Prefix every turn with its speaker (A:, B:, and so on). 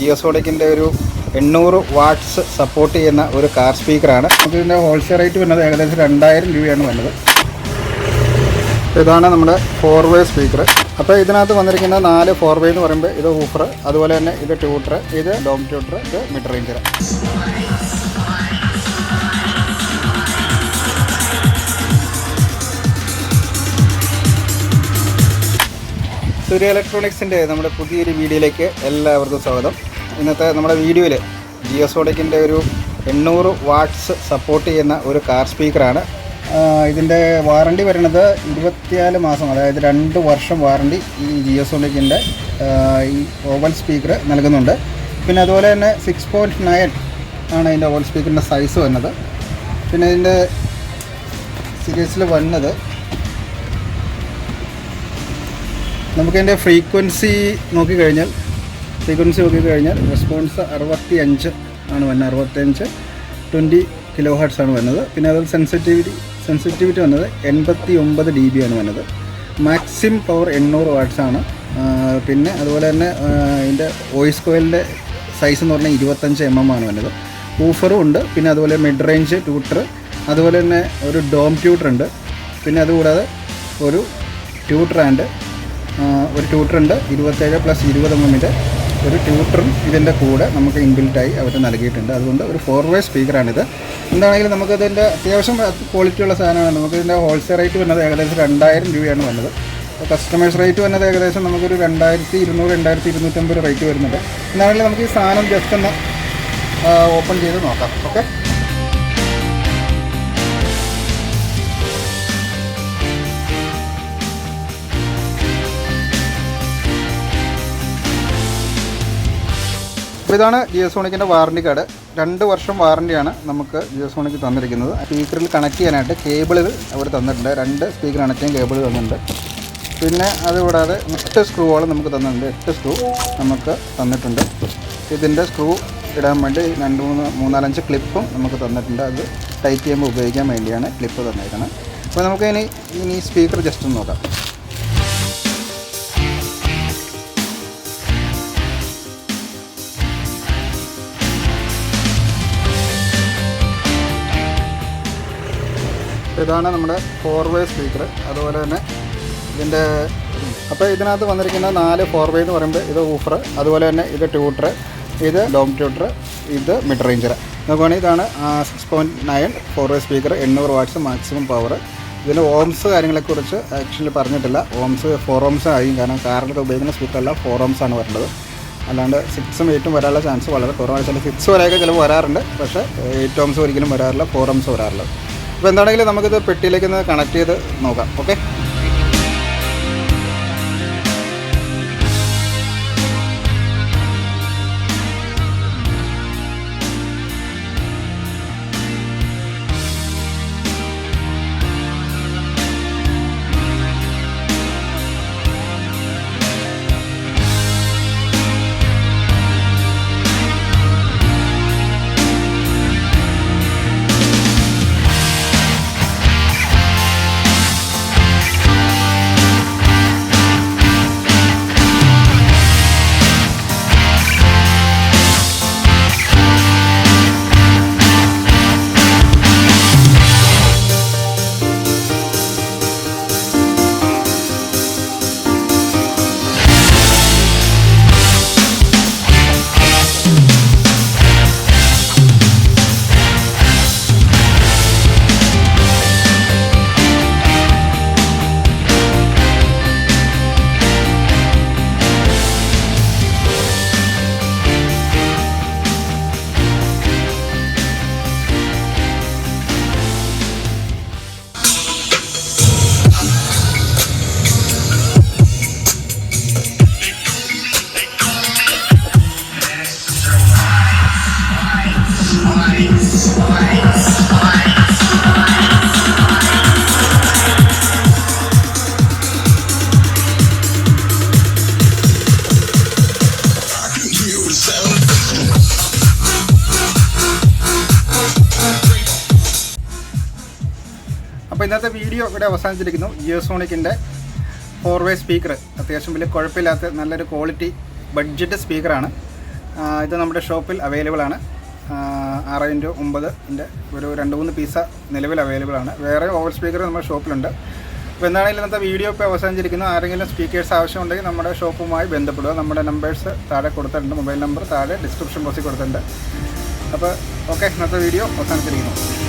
A: ജിയോസോണിക്കിന്റെ ഒരു എണ്ണൂറ് watts support ചെയ്യുന്ന ഒരു കാർ സ്പീക്കറാണ് നമുക്കിതിന്റെ ഹോൾസെയിൽ റേറ്റ് വന്നത് ഏകദേശം രണ്ടായിരം രൂപയാണ് വന്നത് ഇതാണ് നമ്മുടെ ഫോർ വേ സ്പീക്കർ അപ്പോൾ ഇതിനകത്ത് വന്നിരിക്കുന്ന നാല് ഫോർ വേ എന്ന് പറയുമ്പോൾ ഇത് ഊഫർ അതുപോലെ തന്നെ ഇത് ട്യൂട്ടർ ഇത് ഡോം ട്യൂട്ടർ ഇത് മിഡ് റേഞ്ചർ സൂര്യ ഇലക്ട്രോണിക്സിന്റെ നമ്മുടെ പുതിയൊരു വീഡിയോയിലേക്ക് എല്ലാവർക്കും സ്വാഗതം. ഇന്നത്തെ നമ്മുടെ വീഡിയോയിൽ ജിയോസോണിക്കിന്റെ ഒരു എണ്ണൂറ് വാട്ട്സ് സപ്പോർട്ട് ചെയ്യുന്ന ഒരു കാർ സ്പീക്കറാണ്. ഇതിന്റെ വാറണ്ടി വരുന്നത് ഇരുപത്തിനാല് മാസം അതായത് രണ്ട് വർഷം വാറണ്ടി ഈ ജിയോസോണിക്കിന്റെ ഈ ഓവൽ സ്പീക്കർ നൽകുന്നുണ്ട്. പിന്നെ അതുപോലെ തന്നെ സിക്സ് പോയിന്റ് നയൻ ആണ് ഇതിന്റെ ഓവൽ സ്പീക്കറിന്റെ സൈസ് വന്നത് പിന്നെ ഇതിന്റെ സീരീസിൽ വന്നത് നമുക്കതിന്റെ ഫ്രീക്വൻസി നോക്കിക്കഴിഞ്ഞാൽ ഫ്രീക്വൻസി നോക്കിക്കഴിഞ്ഞാൽ റെസ്പോൺസ് അറുപത്തി അഞ്ച് ആണ് വരുന്നത് അറുപത്തഞ്ച് ട്വന്റി കിലോ ഹെർട്സ് ആണ് വന്നത്. പിന്നെ അതുപോലെ സെൻസിറ്റിവിറ്റി സെൻസിറ്റിവിറ്റി വന്നത് എൺപത്തി ഒമ്പത് ഡി ബി ആണ് വന്നത്. മാക്സിമം പവർ എണ്ണൂറ് വാട്ട്സ് ആണ്. പിന്നെ അതുപോലെ തന്നെ ഇതിന്റെ വോയിസ് കോയിലിന്റെ സൈസ് എന്ന് പറഞ്ഞാൽ ഇരുപത്തഞ്ച് എം എം ആണ് വന്നത്. ഊഫറും ഉണ്ട്. പിന്നെ അതുപോലെ മിഡ് റേഞ്ച് ട്യൂട്ടർ അതുപോലെ തന്നെ ഒരു ഡോം ട്യൂട്ടർ ഉണ്ട്. പിന്നെ അതുകൂടാതെ ഒരു ട്യൂട്ടർ ആൻഡ് ഒരു ട്യൂട്ടറുണ്ട് ഇരുപത്തേഴ് പ്ലസ് ഇരുപത് എമ്മിന്റെ ഒരു ട്യൂട്ടറും ഇതിന്റെ കൂടെ നമുക്ക് ഇൻബിൽറ്റായി അവർ നൽകിയിട്ടുണ്ട്. അതുകൊണ്ട് ഒരു ഫോർ വേ സ്പീക്കറാണിത് എന്താണെങ്കിലും നമുക്കതിന്റെ അത്യാവശ്യം ക്വാളിറ്റിയുള്ള സാധനമാണ്. നമുക്കിതിന്റെ ഹോൾസെയിൽ റേറ്റ് വന്നത് ഏകദേശം രണ്ടായിരം രൂപയാണ് വന്നത്. കസ്റ്റമേഴ്സ് റേറ്റ് വന്നത് ഏകദേശം നമുക്കൊരു രണ്ടായിരത്തി ഇരുന്നൂറ് രണ്ടായിരത്തി ഇരുന്നൂറ്റമ്പത് റേറ്റ് വരുന്നുണ്ട്. എന്താണെങ്കിലും നമുക്ക് ഈ സാധനം ജസ്റ്റ് ഒന്ന് ഓപ്പൺ ചെയ്ത് നോക്കാം. ഓക്കെ അപ്പോൾ ഇതാണ് ജിയോസോണിക്കിന്റെ വാറണ്ടി കാർഡ്. രണ്ട് വർഷം വാറണ്ടിയാണ് നമുക്ക് ജിയോസോണിക്ക് തന്നിരിക്കുന്നത്. സ്പീക്കറിൽ കണക്ട് ചെയ്യാനായിട്ട് കേബിളുകൾ അവർ തന്നിട്ടുണ്ട്. രണ്ട് സ്പീക്കർ കണക്ട് ചെയ്യാൻ കേബിൾ തന്നിട്ടുണ്ട്. പിന്നെ അതുകൂടാതെ എട്ട് സ്ക്രൂകൾ നമുക്ക് തന്നിട്ടുണ്ട്. എട്ട് സ്ക്രൂ നമുക്ക് തന്നിട്ടുണ്ട്. ഇതിന്റെ സ്ക്രൂ ഇടാൻ വേണ്ടി രണ്ട് മൂന്ന് മൂന്നാലഞ്ച് ക്ലിപ്പും നമുക്ക് തന്നിട്ടുണ്ട്. അത് ടൈറ്റ് ചെയ്യുമ്പോൾ ഉപയോഗിക്കാൻ വേണ്ടിയാണ് ക്ലിപ്പ് തന്നേക്കുന്നത് അപ്പോൾ നമുക്ക് ഇനി ഇനി സ്പീക്കർ ജസ്റ്റ് ഒന്ന് നോക്കാം. ഇതാണ് നമ്മുടെ ഫോർ വേ സ്പീക്കർ അതുപോലെ തന്നെ ഇതിന്റെ അപ്പോൾ ഇതിനകത്ത് വന്നിരിക്കുന്ന നാല് ഫോർ വേ എന്ന് പറയുമ്പോൾ ഇത് ഊഫർ അതുപോലെ തന്നെ ഇത് ട്യൂട്ടർ ഇത് ഡോം ട്യൂട്ടർ ഇത് മിഡ് റേഞ്ചർ നോക്കുകയാണെങ്കിൽ ഇതാണ് six point nine four way speaker എണ്ണൂറ് വാട്ട്സ് മാക്സിമം പവർ ഇതിന്റെ ഓംസ് കാര്യങ്ങളെക്കുറിച്ച് ആക്ച്വലി പറഞ്ഞിട്ടില്ല. ഓംസ് ഫോർ ഓംസ് ആയി കാരണം കാറിലൊക്കെ ഉപയോഗിക്കുന്ന സ്പീക്കറല്ല ഫോർ ഓംസ് ആണ് വരേണ്ടത് അല്ലാണ്ട് സിക്സും എയ്റ്റും വരാനുള്ള ചാൻസ് വളരെ കുറവാണ്. ചില സിക്സ് വരെയൊക്കെ ചിലപ്പോൾ വരാറുണ്ട്. പക്ഷേ എയ്റ്റ് ഓംസ് ഒരിക്കലും വരാറില്ല ഫോർ ഓംസ് വരാറില്ല. അപ്പോൾ എന്താണെങ്കിലും നമുക്കിത് പെട്ടിയിലേക്ക് ഒന്ന് കണക്ട് ചെയ്ത് നോക്കാം ഓക്കെ ഇന്നത്തെ വീഡിയോ ഇവിടെ അവസാനിച്ചിരിക്കുന്നു. ജിയോസോണിക്കിന്റെ ഫോർ വേ സ്പീക്കർ അത്യാവശ്യം വലിയ കുഴപ്പമില്ലാത്ത നല്ലൊരു ക്വാളിറ്റി ബഡ്ജറ്റ് സ്പീക്കറാണ് ഇത് നമ്മുടെ ഷോപ്പിൽ അവൈലബിൾ ആണ്. ആറ് ഇന്റു ഒമ്പതിന്റെ ഒരു രണ്ട് മൂന്ന് പീസ നിലവിൽ അവൈലബിൾ ആണ്. വേറെ ഓവർ സ്പീക്കർ നമ്മുടെ ഷോപ്പിലുണ്ട് അപ്പോൾ എന്താണെങ്കിലും ഇന്നത്തെ വീഡിയോ ഇപ്പോൾ അവസാനിച്ചിരിക്കുന്നു. ആരെങ്കിലും സ്പീക്കേഴ്സ് ആവശ്യമുണ്ടെങ്കിൽ നമ്മുടെ ഷോപ്പുമായി ബന്ധപ്പെടുക. നമ്മുടെ നമ്പേഴ്സ് താഴെ കൊടുത്തിട്ടുണ്ട്. മൊബൈൽ നമ്പർ താഴെ ഡിസ്ക്രിപ്ഷൻ ബോക്സിൽ കൊടുത്തിട്ടുണ്ട്. അപ്പോൾ ഓക്കെ ഇന്നത്തെ വീഡിയോ അവസാനിച്ചിരിക്കുന്നു.